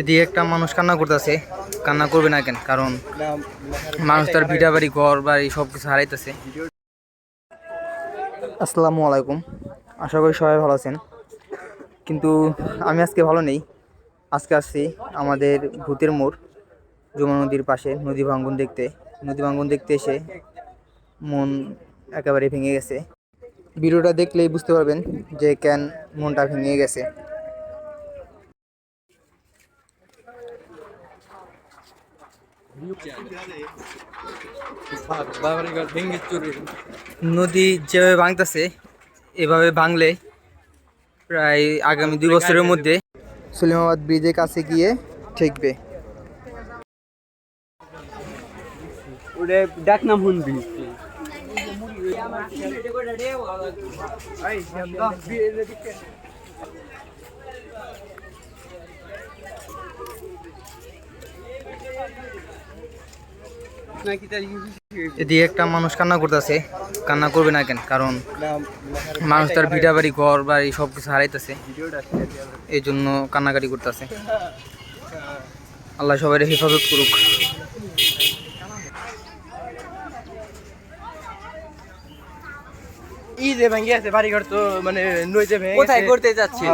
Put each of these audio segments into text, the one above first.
এদিকে একটা মানুষ কান্না করতেছে। কান্না করবে না কেন? কারণ মানুষ তার ভিটা বাড়ি ঘর বাড়ি সব কিছু হারাইতেছে। আসসালামু আলাইকুম। আশা করি সবাই ভালো আছেন। কিন্তু আমি আজকে ভালো নেই। আজকে আসছি আমাদের ভূতের মোড়, যমুনা নদীর পাশে, নদী ভাঙ্গন দেখতে। নদী ভাঙ্গন দেখতে এসে মন একেবারে ভেঙে গেছে। ভিডিওটা দেখলেই বুঝতে পারবেন যে কেন মনটা ভেঙে গেছে। নদী যেভাবে ভাঙতেছে এভাবে ভাঙলে প্রায় আগামী দুই বছরের মধ্যে সুলিমাবাদ ব্রিজের কাছে গিয়ে ঠেকবে। ওরে ডাক নাম শুনবি এদিকে একটা মানুষ কান্না করতেছে। কান্না করবে না কেন? কারণ মানুষ তার ভিটা বাড়ি ঘর বাড়ি সব কিছু হারাইতেছে। এই জন্য কান্নাকাটি করতেছে। আল্লাহ সবাই হেফাজত করুক। ঈদে ভেঙে আছে বাড়িঘর তো মানে নইতে ভেঙে কোথায় করতে যাচ্ছি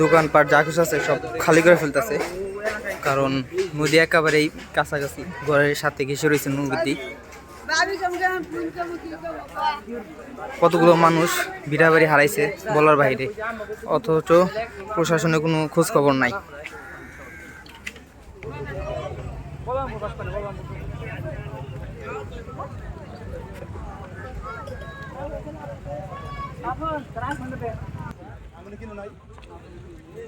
দোকানপাট যা কিছু আছে সব খালি করে ফেলতেছে। কারণ নদী একেবারেই কাছাকাছি। ঘরের সাথে ঘেসে রয়েছে নদী কতগুলো মানুষ ভিটা বাড়ি হারাইছে বলার বাইরে। অথচ প্রশাসনের কোনো খোঁজ খবর নাই।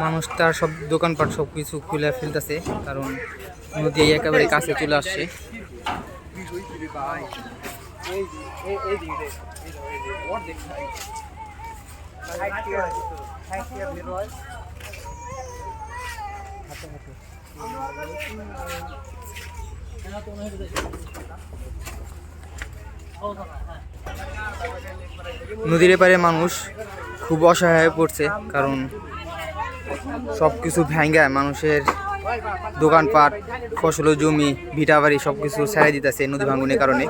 মানুষ তার সব দোকানপাট সব কিছু খুলে ফেলতেছে, কারণ নদী একেবারে কাছে চলে আসছে। নদীর এপারে মানুষ খুব অসহায় হয়ে পড়ছে, কারণ সব কিছু ভেঙ্গায় মানুষের দোকানপাট, ফসল, জমি, ভিটা বাড়ি সব কিছু ছেড়ে দিতেছে নদী ভাঙ্গনের কারণে।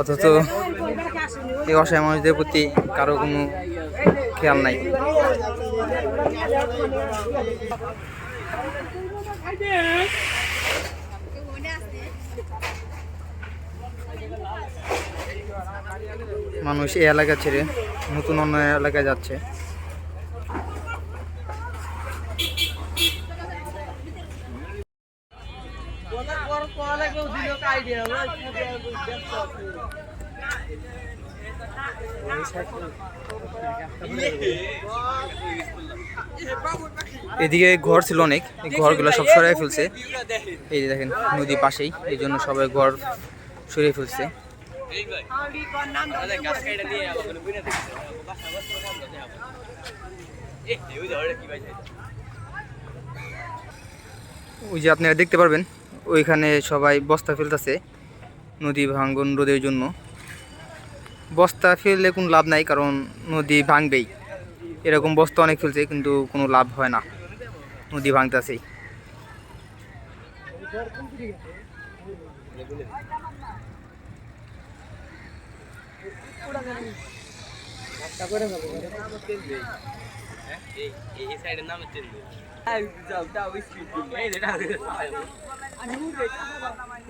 অথচ এই অসহায় মানুষদের প্রতি কারও কোনো খেয়াল নাই। মানুষ এই এলাকা ছেড়ে নতুন অন্য এলাকায় যাচ্ছে। এদিকে ঘর ছিল অনেক ঘরগুলো সব সরাই ফেলছে। এই যে দেখেন নদী পাশেই, এই জন্য সবাই ঘর সরিয়ে ফেলছে। ওই যে আপনারা দেখতে পারবেন, ওইখানে সবাই বস্তা ফেলতেছে, নদী ভাঙ্গন রোদের জন্য। বস্তা ফেললে কোনো লাভ নাই, কারণ নদী ভাঙবেই। এরকম বস্তা অনেক ফেলছে, কিন্তু কোনো লাভ হয় না, নদী ভাঙতেছেই।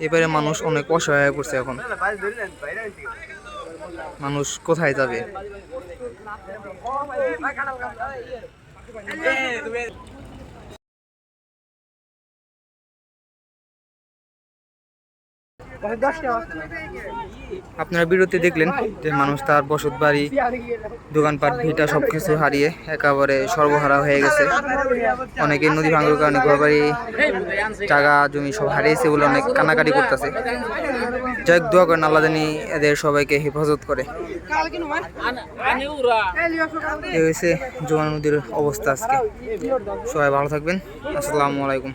এবারে মানুষ অনেক অসহায় করছে এখন। মানুষ কোথায় যাবে? আপনারা বিরতি দেখলেন যে মানুষ তার বসত বাড়ি, দোকানপাট, ভিটা সব কিছু হারিয়ে একেবারে সর্বহারা হয়ে গেছে। অনেকে নদী ভাঙার কারণে ঘর বাড়ি জায়গা জমি সব হারিয়েছে বলে অনেক কানাকাটি করতেছে। যাই দোয়া করেন আল্লাহ জানি এদের সবাইকে হেফাজত করে। এই হয়েছে জোয়ান নদীর অবস্থা আজকে। সবাই ভালো থাকবেন। আসসালামু আলাইকুম।